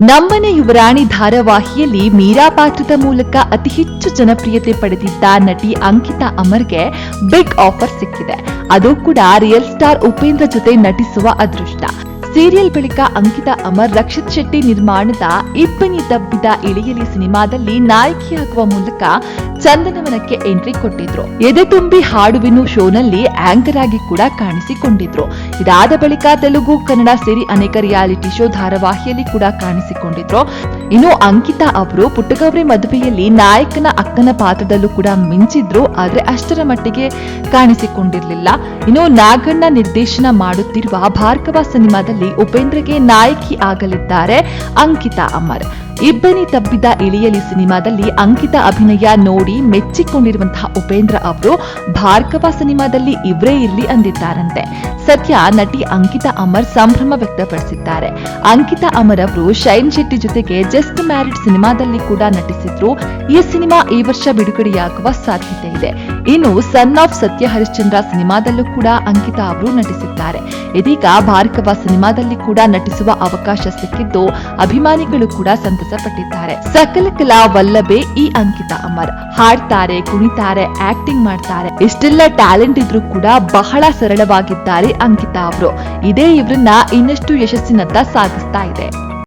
ನಮ್ಮನೆ ಯುವರಾಣಿ ಧಾರಾವಾಹಿಯಲ್ಲಿ ಮೀರಾ ಪಾತ್ರದ ಮೂಲಕ ಅತಿ ಹೆಚ್ಚು ಜನಪ್ರಿಯತೆ ಪಡೆದಿದ್ದ ನಟಿ ಅಂಕಿತಾ ಅಮರ್ಗೆ ಬಿಗ್ ಆಫರ್ ಸಿಕ್ಕಿದೆ. ಅದು ಕೂಡ ರಿಯಲ್ ಸ್ಟಾರ್ ಉಪೇಂದ್ರ ಜೊತೆ ನಟಿಸುವ ಅದೃಷ್ಟ. ಸೀರಿಯಲ್ ಬಳಿಕ ಅಂಕಿತಾ ಅಮರ್, ರಕ್ಷಿತ್ ಶೆಟ್ಟಿ ನಿರ್ಮಾಣದ ಇಬ್ಬನಿ ದಬ್ಬಿದ ಇಳಿಯಲಿ ಸಿನಿಮಾದಲ್ಲಿ ನಾಯಕಿಯಾಗುವ ಮೂಲಕ ಚಂದನವನಕ್ಕೆ ಎಂಟ್ರಿ ಕೊಟ್ಟಿದ್ರು. ಎದೆ ತುಂಬಿ ಹಾಡುವಿನ ಶೋನಲ್ಲಿ ಆಂಕರ್ ಆಗಿ ಕೂಡ ಕಾಣಿಸಿಕೊಂಡಿದ್ರು. ಇದಾದ ಬಳಿಕ ತೆಲುಗು, ಕನ್ನಡ ಸೇರಿ ಅನೇಕ ರಿಯಾಲಿಟಿ ಶೋ ಧಾರಾವಾಹಿಯಲ್ಲಿ ಕೂಡ ಕಾಣಿಸಿಕೊಂಡಿದ್ರು. ಇನ್ನು ಅಂಕಿತಾ ಅವರು ಪುಟ್ಟಗೌರಿ ಮದುವೆಯಲ್ಲಿ ನಾಯಕನ ಅಕ್ಕನ ಪಾತ್ರದಲ್ಲೂ ಕೂಡ ಮಿಂಚಿದ್ರು, ಆದ್ರೆ ಅಷ್ಟರ ಮಟ್ಟಿಗೆ ಕಾಣಿಸಿಕೊಂಡಿರಲಿಲ್ಲ. ಇನ್ನು ನಾಗಣ್ಣ ನಿರ್ದೇಶನ ಮಾಡುತ್ತಿರುವ ಭಾರ್ಗವ ಸಿನಿಮಾದಲ್ಲಿ ಉಪೇಂದ್ರಗೆ ನಾಯಕಿ ಆಗಲಿದ್ದಾರೆ ಅಂಕಿತಾ ಅಮರ್. ಇಬ್ಬನಿ ತಬ್ಬಿದ ಇಳಿಯಲಿ ಸಿನಿಮಾದಲ್ಲಿ ಅಂಕಿತಾ ಅಭಿನಯ ನೋಡಿ ಮೆಚ್ಚಿಕೊಂಡಿರುವಂತಹ ಉಪೇಂದ್ರ ಅವರು ಭಾರ್ಗವ ಸಿನಿಮಾದಲ್ಲಿ ಇವರೇ ಇರ್ಲಿ ಅಂದಿದ್ದಾರಂತೆ. ಸದ್ಯ ನಟಿ ಅಂಕಿತಾ ಅಮರ್ ಸಂಭ್ರಮ ವ್ಯಕ್ತಪಡಿಸಿದ್ದಾರೆ. ಅಂಕಿತಾ ಅಮರ್ ಅವರು ಶೈನ್ ಶೆಟ್ಟಿ ಜೊತೆಗೆ ಜಸ್ಟ್ ಮ್ಯಾರಿಡ್ ಸಿನಿಮಾದಲ್ಲಿ ಕೂಡ ನಟಿಸಿದ್ರು. ಈ ಸಿನಿಮಾ ಈ ವರ್ಷ ಬಿಡುಗಡೆಯಾಗುವ ಸಾಧ್ಯತೆ ಇದೆ. ಇನ್ನು ಸನ್ ಆಫ್ ಸತ್ಯ ಹರಿಶ್ಚಂದ್ರ ಸಿನಿಮಾದಲ್ಲೂ ಕೂಡ ಅಂಕಿತಾ ಅವರು ನಟಿಸಿದ್ದಾರೆ. ಇದೀಗ ಭಾರ್ಗವ ಸಿನಿಮಾದಲ್ಲಿ ಕೂಡ ನಟಿಸುವ ಅವಕಾಶ ಸಿಕ್ಕಿದ್ದು ಅಭಿಮಾನಿಗಳು ಕೂಡ ಸಂತಸ ಪಟ್ಟಿದ್ದಾರೆ ಸಕಲ ಕಲಾ ವಲ್ಲಭೆ ಈ ಅಂಕಿತಾ ಅಮರ್. ಹಾಡ್ತಾರೆ, ಕುಣಿತಾರೆ ಆಕ್ಟಿಂಗ್ ಮಾಡ್ತಾರೆ. ಇಷ್ಟೆಲ್ಲ ಟ್ಯಾಲೆಂಟ್ ಇದ್ರೂ ಕೂಡ ಬಹಳ ಸರಳವಾಗಿದ್ದಾರೆ ಅಂಕಿತಾ ಅವರು. ಇದೇ ಇವ್ರನ್ನ ಇನ್ನಷ್ಟು ಯಶಸ್ಸಿನತ್ತ ಸಾಗಿಸ್ತಾ ಇದೆ.